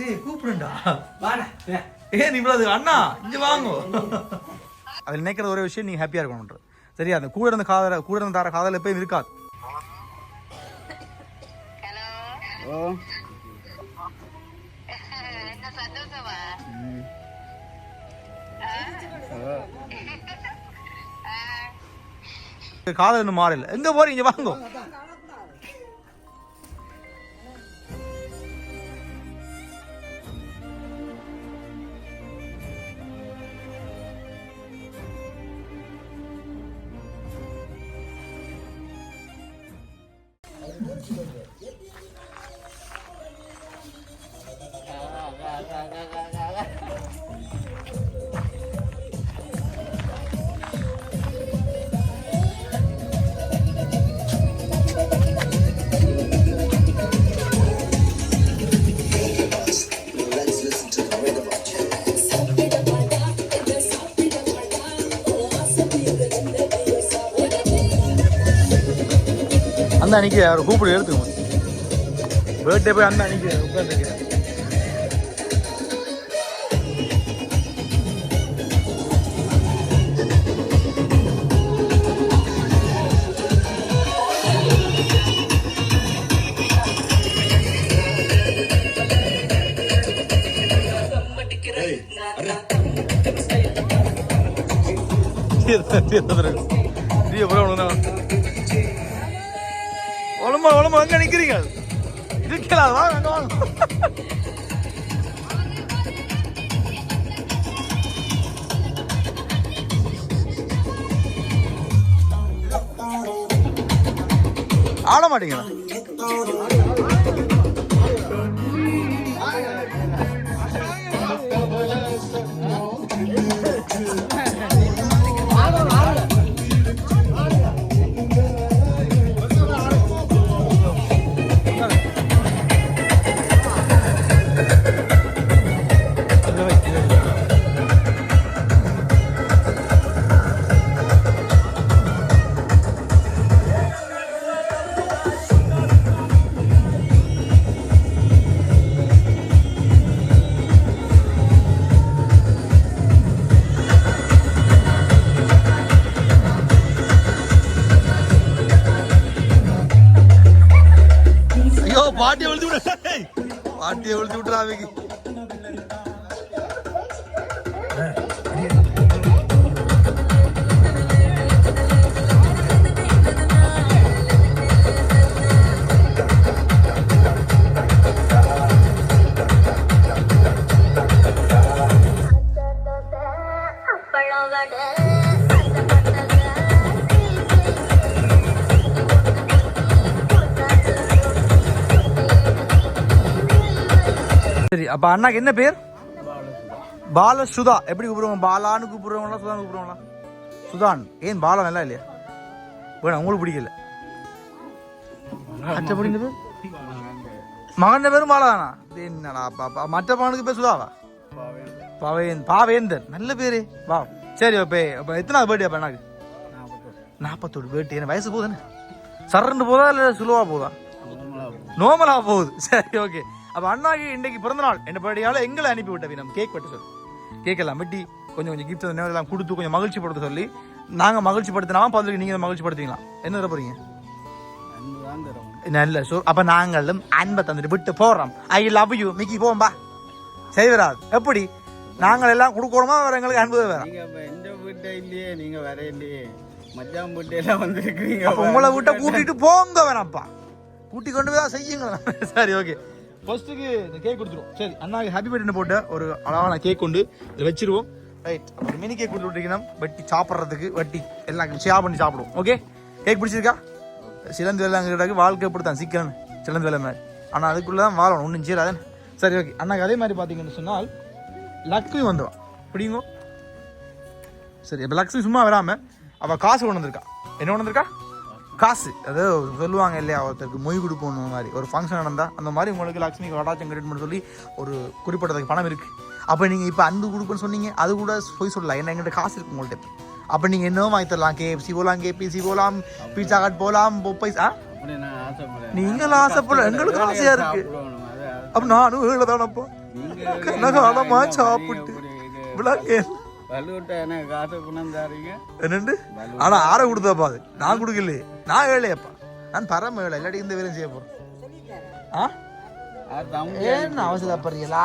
டேய் கூப்பிடுண்டா வாடா ஏன் இவ்வளவு அண்ணா இங்க வாங்கோ. அதில் நினைக்கிற ஒரே விஷயம் நீங்க ஹாப்பியா இருக்கணும்ன்றது சரியா அந்த கூட இருந்த காதல கூட இருந்த தார காதல் எப்பயும் இருக்காது. ஓ என்ன சந்தோஷமா? காதல் இன்னும் மாறல. எங்க போறீங்க? வாங்கோ. அந்த அன்னைக்கு அவர் கூப்பிடு எடுத்துக்கோ. பர்த்டே போய் அந்த அன்னைக்கு உட்காந்துருக்கேன் உடம்பு உடம்பு எங்க நிக்கிறீங்க இருக்கலாம் வாங்க வாங்க ஆட மாட்டீங்களா? சரி அப்ப அண்ணாக்கு என்ன பேர்? பால சுதா எப்படி கூப்பிடுவோம் பாலான்னு கூப்பிடுறவங்களா சுதான் கூப்பிடுவாங்களா சுதான். ஏன் பாலா நல்லா இல்லையா? வேணாம் உங்களுக்கு பிடிக்கல. மற்றபடி இந்த பேர்? மகன் பேரும் பாலா தானா இது என்னடா பாப்பா மற்ற மகனுக்கு பேர் சுதாவா? பாவேந்த் பாவேந்தர். நல்ல பேரு. வா. சரி அப்ப அப்ப எத்தனாவது பர்த்டே அப்ப அண்ணாக்கு? நாற்பத்தோடு பர்த்டே என்ன வயசு போகுதுன்னு சரண்டு போதா இல்லை சுலுவா போதா? நோமலா போகுது. சரி ஓகே அப்ப அண்ணாக்கு இன்னைக்கு பிறந்த நாள் என்ன படியால எங்களை அனுப்பி விட்ட நம்ம கேக் வெட்ட சொல்லி. கேக் எல்லாம் வெட்டி கொஞ்சம் கொஞ்சம் கிஃப்ட் எல்லாம் கொடுத்து கொஞ்சம் மகிழ்ச்சி படுத்த சொல்லி நாங்க மகிழ்ச்சி படுத்தினா பதிலுக்கு நீங்க மகிழ்ச்சி படுத்தீங்களா என்ன தர தரும் நல்ல சோ அப்ப நாங்களும் அன்பை தந்துட்டு விட்டு போறோம். ஐ லவ் யூ மிக்கி போம்பா செய்வராது எப்படி? நாங்கள் எல்லாம் கொடுக்கணுமா வேற எங்களுக்கு அன்பு வேற? எந்த வீட்டை இல்லையே நீங்க வர இல்லையே. மச்சான் வீட்டையெல்லாம் வந்திருக்கிறீங்க அப்ப உங்களை விட்ட கூட்டிட்டு போங்க வேணாம்ப்பா. கூட்டி கொண்டு போய் தான் செய்யுங்க சரி ஓகே ஃபர்ஸ்ட்டுக்கு இந்த கேக் கொடுத்துருவோம். சரி அண்ணாக்கு ஹாப்பி பர்த்டே போட்ட ஒரு அழகான கேக் கொண்டு இதை வச்சிருவோம். ரைட் அப்புறம் மினி கேக் கொடுத்து விட்டுருக்கணும் வட்டி சாப்பிட்றதுக்கு வட்டி எல்லாம் ஷேர் பண்ணி சாப்பிடுவோம். ஓகே கேக் பிடிச்சிருக்கா? சிலந்து வேலை வாழ்க்கை எப்படித்தான் தான் சிலந்து வேலை மாதிரி ஆனால் அதுக்குள்ளே தான் வாழணும் ஒன்றும் சேராது சரி ஓகே அண்ணாக்கு அதே மாதிரி பார்த்தீங்கன்னு சொன்னால் லக்ஷ்மி வந்துவா பிடிங்கோ சரி இப்போ லக்ஷ்மி சும்மா வராமல் அவள் காசு கொண்டு வந்திருக்கா. என்ன கொண்டு வந்திருக்கா? காசு. அது சொல்லுவாங்க இல்லையா ஒருத்தருக்கு மொய் கொடுக்கணும் மாதிரி. ஒரு ஃபங்க்ஷன் நடந்தா அந்த மாதிரி உங்களுக்கு லக்ஷ்மி கடாச்சம் கிரெடிட் பண்ண சொல்லி ஒரு குறிப்பிட்டதுக்கு பணம் இருக்கு. அப்போ நீங்க இப்போ அன்பு கொடுக்குன்னு சொன்னீங்க அது கூட போய் சொல்லலாம் என்ன எங்கிட்ட காசு இருக்கு உங்கள்ட்ட அப்போ நீங்க என்னவோ வாங்கி தரலாம். கேஎஃப்சி போகலாம் கேபிசி போகலாம் பீட்சா ஹட் போகலாம் பொப்பைஸ் ஆ? நீங்கள் ஆசைப்பட எங்களுக்கு ஆசையா இருக்கு. சாப்பிடணும், அது- அது- அப்போ நானும் ஏழை தானப்போ என்ன சாப்பிட்டு பண்ணீங்க வலுவிட்ட என்ன காசு என்னண்டு? ஆனா ஆற கொடுத்தாப்பா அது. நான் கொடுக்கலையே. நான் ஏழையப்பா. நான் பரம ஏழை. இல்லாட்டி இந்த வேலையும் செய்ய போறேன். ஆ?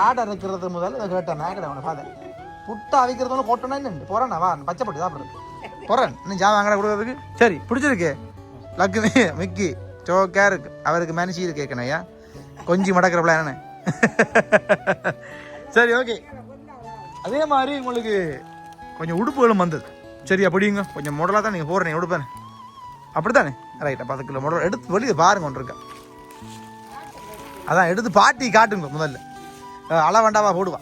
ஆடை இருக்கிறது முதல்ல இதை கேட்டேன். நான் அவனை பார்த்தேன் புட்டை அவிக்கிறதுல போட்டோன்னா என்ன போறேன் வா பச்சைப்பட்டு சாப்பிடுறது போறேன். இன்னும் ஜாமான் அங்கடா கொடுக்கறதுக்கு. சரி பிடிச்சிருக்கு. லக்குமி மிக்கி சோக்கா இருக்கு. அவருக்கு மனுஷி இருக்கு கேட்கணும் ஐயா. கொஞ்சம் மடக்கிறப்பல என்ன சரி ஓகே. அதே மாதிரி உங்களுக்கு கொஞ்சம் உடுப்புகளும் வந்தது. சரி அப்படிங்க கொஞ்சம் மாடலாக தான் நீங்கள் போடுறீங்க உடுப்பேன் அப்படித்தானே? ரைட் அப்போ அதுக்குள்ள மாடல் எடுத்து வெளியே பாருங்க ஒன்று இருக்கா. அதான் எடுத்து பாட்டி காட்டுங்க முதல்ல. அளவண்டாவா போடுவா.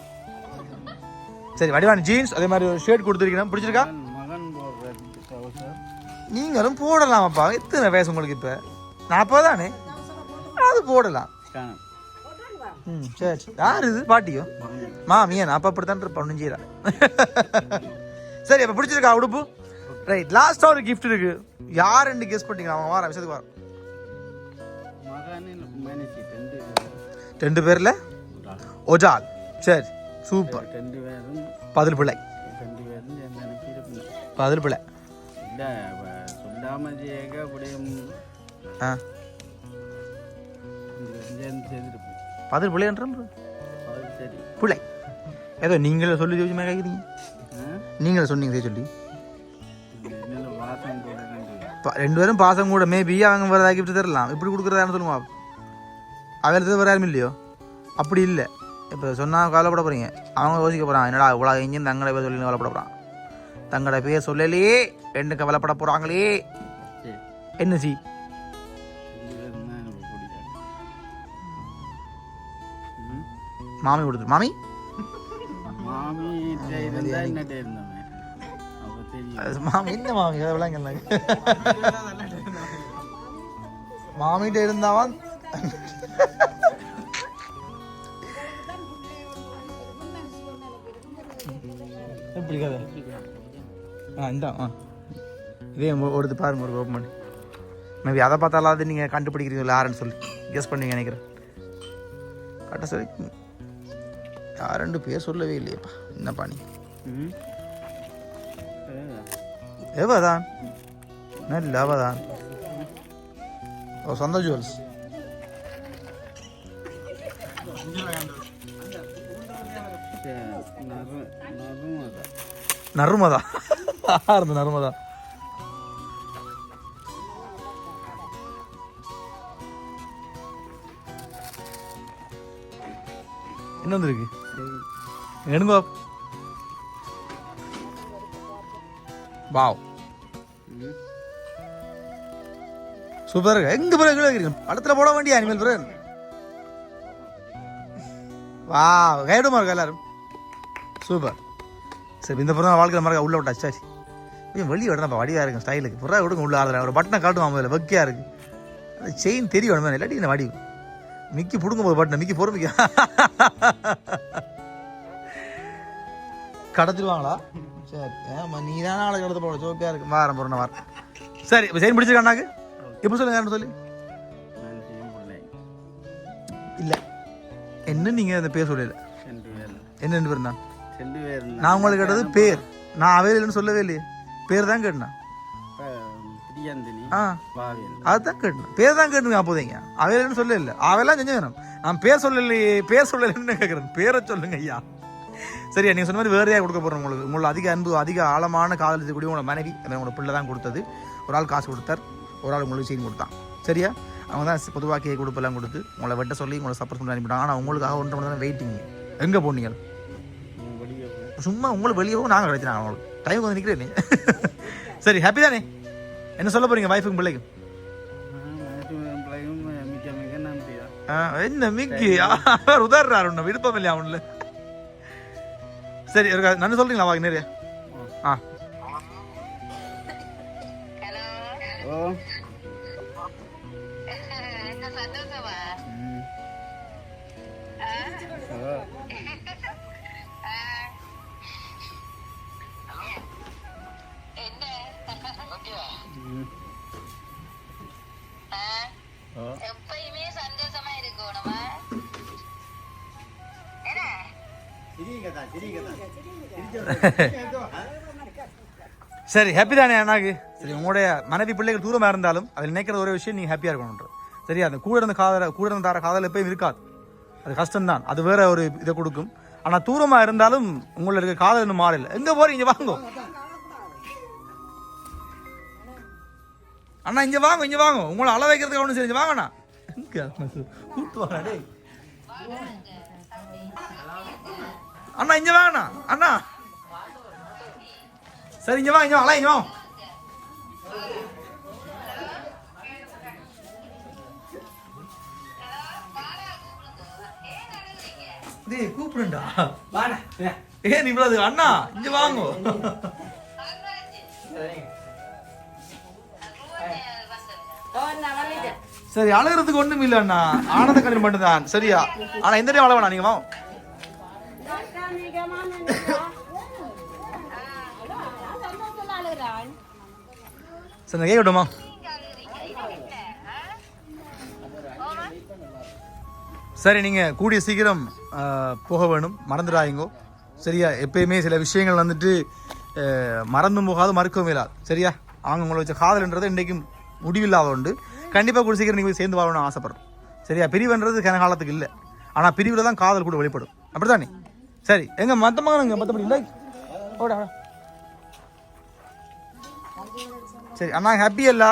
சரி வடிவான ஜீன்ஸ் அதே மாதிரி ஒரு ஷர்ட் கொடுத்துருக்கணும் பிடிச்சிருக்கா? நீங்களும் போடலாமாப்பா? எத்தனை வயசு உங்களுக்கு இப்போ? நாற்பது தானே அது போடலாம். ம் சரி சரி. யார் இது? பாட்டியோ? மாமியா நான் அப்போ அப்படித்தான் இருப்பேன் ஒன்றும் செய்யறா சரி அப்போ பிடிச்சிருக்கா? உடுப்பு? ரைட் லாஸ்ட்டாக ஒரு gift இருக்கு. யார் ரெண்டு கெஸ் பண்ணிக்கலாம் அவன் வார விஷயத்துக்கு வர மகனின் மனுஷி ரெண்டு ரெண்டு பேரில்? ஒஜால். சரி சூப்பர் பதில் பிள்ளை பதில் பிள்ளை பதில் சரி. பிள்ளை ஏதோ நீங்களே சொல்லி ஜோதிச்சு மேலே கேட்குறீங்க? நீங்களே சொன்னீங்க சொல்லி. ரெண்டு ரெண்டு பேரும் பாசம் கூட மேபி அவங்க வேறு ஏதாவது கிஃப்ட் தரலாம் இப்படி கொடுக்குறதான்னு சொல்லுவா அவளுக்கு வேறு யாரும் இல்லையோ? அப்படி இல்லை. இப்போ சொன்னால் கவலைப்பட போகிறீங்க அவங்க யோசிக்க போகிறான் என்னடா இவ்வளோ இங்கே தங்கட பேர் சொல்லி கவலைப்பட போகிறான் தங்கட பேர் சொல்லலையே என்ன கவலைப்பட போகிறாங்களே என்ன சி? ரெண்டு? மாமி கொடுத்துரு. மாமி? மாமி இருந்தா என்னட்ட இருந்தவன் அப்போ தெரியும் அது மாமி என்ன மாமி மாமிகிட்ட இருந்தாவான் எப்படி கதை ஆ இந்த ஆ இதே ஒ- எடுத்து பாருங்க ஒரு ஓப்பன் பண்ணி மேபி அதை பார்த்தாலாவது நீங்கள் கண்டுபிடிக்கிறீங்களா யாருன்னு சொல்லி கெஸ் பண்ணீங்க நினைக்கிறேன் கரெக்டாக சரி யாருன்னு பேர் சொல்லவே இல்லையேப்பா. என்னப்பா நீ? எவதான் நல்ல அவதான் ஓ சொந்த ஜுவல்ஸ். நர்மதா ஆறுது நர்மதா என்ன வந்திருக்கு? எடுங்கோ. வாவ். சூப்பர் இருக்கு. எங்க பிறகு கீழே படத்தில் படத்துல போட வேண்டிய அனிமல் பிறகு. வா கைடுமா இருக்கு எல்லாரும். சூப்பர். சரி இந்த பிறந்த வாழ்க்கையில் மறக்க உள்ள விட்டா சரி. கொஞ்சம் வெளியே விடணும் வடிவா இருக்கும் ஸ்டைலுக்கு புறா விடுங்க உள்ள ஆளுல. ஒரு பட்டனை காட்டுவோம் அதில் வெக்கையா இருக்கு. அந்த செயின் தெரிய வேணுமே இல்லாட்டி இந்த வடி மிக்கி பிடுங்க போது பட்டனை மிக்கி பொறுமைக்கா கடத்திடுவாங்களா? சரி ஆமா நீ தான் ஆளை கடத்த போட சோப்பியா இருக்கு. வாரம் பொருணை வாரம் சரி இப்போ செயின் பிடிச்சிருக்கா அண்ணாக்கு? எப்படி சொல்லுங்க யாருன்னு சொல்லி? இல்லை. என்ன நீங்கள் அந்த பேர் சொல்லல? என்ன ரெண்டு பேர் தான் நான் உங்களுக்கு கேட்டது பேர். நான் அவையில் சொல்லவே இல்லையே. பேர் தான் கேட்டேன்? ஆ. அதுதான் கேட்டேன். பேர் தான் கேட்டுங்க அப்போதைங்க அவையிலன்னு சொல்ல இல்லை அவையெல்லாம் செஞ்சு வேணும் நான் பேர் சொல்லலையே பேர் சொல்லலைன்னு கேட்குறேன் பேரை சொல்லுங்க ஐயா. சரியா நீங்கள் சொன்ன மாதிரி வேறையாக கொடுக்க போகிறோம் உங்களுக்கு? உங்களை அதிக அன்பு அதிக ஆழமான காதலித்து கூடிய உங்களோட மனைவி உங்களோட பிள்ளை தான் கொடுத்தது. ஒரு ஆள் காசு கொடுத்தார் ஒரு ஆள் உங்களுக்கு செய்தி கொடுத்தான். சரியா? அவங்க தான் பொதுவாக கேக் கொடுப்பெல்லாம் கொடுத்து உங்களை வெட்ட சொல்லி உங்களை சப்போர்ட் பண்ணி அனுப்பிட்டாங்க. ஆனால் உங்களுக்காக ஒன்று மணி நேரம் வெயிட்டிங் எங்கே போனீங்க? சும்மா உங்களை வெளியே போக நாங்கள் கிடைச்சினா அவங்களுக்கு டைம் வந்து நிற்கிறேன் சரி ஹாப்பி தானே? என்ன சொல்ல போறீங்க வைஃபுக்கும் பிள்ளைக்கும்? என்ன மிக்கி? அவர் உதாரணார் உன்னை? விருப்பம் இல்லையா அவனில்? சரி ஒரு நன்றி சொல்றீங்களா வாங்க நிறைய ஆ சரி ஹாப்பி தானே அண்ணாக்கு? சரி உங்களுடைய மனைவி பிள்ளைகள் தூரமாக இருந்தாலும் அதில் நினைக்கிற ஒரே விஷயம் நீங்கள் ஹாப்பியாக இருக்கணும் சரியா அந்த கூட இருந்த காதல கூட இருந்த தார காதல் எப்பயும் இருக்காது. அது கஷ்டம்தான். அது வேற ஒரு இதை கொடுக்கும். ஆனால் தூரமாக இருந்தாலும் உங்களை இருக்க காதல் இன்னும் மாறல. எங்கே போகிறீங்க வாங்க. அண்ணா இங்கே வாங்க இங்கே வாங்க. உங்களை அள வைக்கிறதுக்கு ஒன்றும் சரி வாங்கண்ணா. கூப்பிட்டு வாங்க அண்ணா இங்கே வாங்கண்ணா அண்ணா. சரி இங்க வா இங்க வா அலை, இங்க வா. டேய் கூப்பிடுண்டா வாடா ஏ நீ இவ்வளவு அண்ணா இங்க வாங்கோ. சரி அழுகிறதுக்கு ஒண்ணும் இல்ல அண்ணா. ஆனந்த கண்ணீர் மட்டும்தான் சரியா? ஆனா எந்த டைம் அழ நீங்க வா சரி விடுமா? சரி நீங்கள் கூடிய சீக்கிரம் போக வேணும். மறந்துடாதீங்கோ. சரியா? எப்பயுமே சில விஷயங்கள் வந்துட்டு மறந்தும் போகாது மறுக்கவும் இல்லாது. சரியா? அவங்க உங்களை வச்ச காதல்ன்றது இன்றைக்கும் முடிவில்லாத உண்டு. கண்டிப்பாக கூட சீக்கிரம் நீங்கள் சேர்ந்து வாழணும்னு ஆசைப்படுறோம். சரியா? பிரிவுன்றது கன காலத்துக்கு இல்லை. ஆனால் பிரிவில் தான் காதல் கூட வெளிப்படும். அப்படித்தானே? சரி எங்கள் மற்ற மகனுங்க மற்றபடி இல்லை. ஓட. சரி அண்ணா ஹாப்பி இல்ல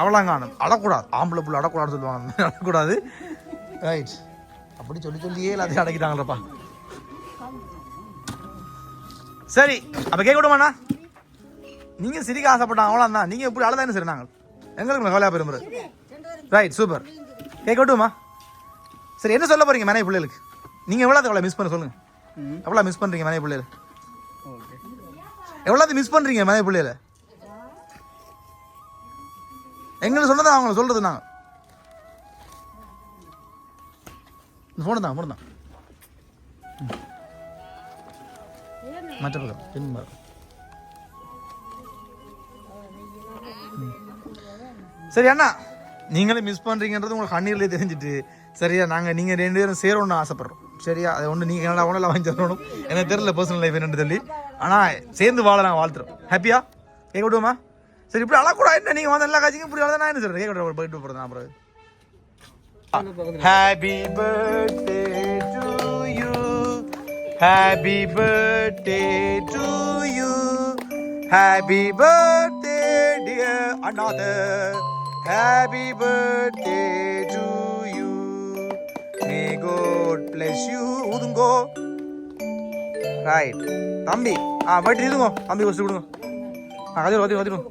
அவளாம் காணும் அழக்கூடாது ஆம்பளை புள்ள அடக்கூடாதுன்னு சொல்லுவாங்க. அடக்கூடாது. ரைட் அப்படி சொல்லி சொல்லியே எல்லாத்தையும் அடக்கிட்டாங்களப்பா. சரி அப்ப கேட்க விடுமாண்ணா நீங்க சிரிக்க ஆசைப்பட்டாங்க அவ்வளோ தான் நீங்க எப்படி அழதானே சரி நாங்கள் எங்களுக்கு கவலையா பெரும்புறது. ரைட் சூப்பர் கேட்க விட்டுமா? சரி என்ன சொல்ல போறீங்க மனைவி பிள்ளைகளுக்கு? நீங்க எவ்வளோ எவ்வளோ மிஸ் பண்ண சொல்லுங்க. எவ்வளோ மிஸ் பண்றீங்க மனைவி பிள்ளைகள்? எவ்வளோ மிஸ் பண்றீங்க மனைவி பிள்ளைகளை? எங்களுக்கு சொன்னதை அவங்க சொல்கிறது நாங்கள் ஃபோனு தான் ஃபோனு தான். மற்ற பக்கம் பின் பக்கம். சரி அண்ணா நீங்களே மிஸ் பண்ணுறீங்கன்றது உங்களுக்கு கண்ணீர்லேயே தெரிஞ்சுட்டு சரியா நாங்கள் நீங்கள் ரெண்டு பேரும் சேரணும்னு ஆசைப்பட்றோம். சரியா அதை ஒன்று நீங்கள் என்னடா ஒன்றும் வாங்கி தரணும்? எனக்கு தெரியல பர்சனல் லைஃப் என்னென்னு சொல்லி. ஆனால் சேர்ந்து வாழ நாங்கள் வாழ்த்துறோம். ஹாப்பியா கேட்க விடுவோமா? சரி இப்படி அழக்கூடாது என்ன நீங்கள் வந்து எல்லா காட்சிக்கும் இப்படி அழதான் நான் என்ன சொல்கிறேன் கேட்க விட போயிட்டு போகிறேன் அப்புறம் Happy birthday to you. Happy birthday to you. Happy birthday, dear another. Happy birthday to you. May God bless you. ஊதுங்கோ right தம்பி ஆ போயிட்டு இதுங்கோ தம்பி வச்சு கொடுங்க ஆ கதிரும் கதிரும் கதிரும்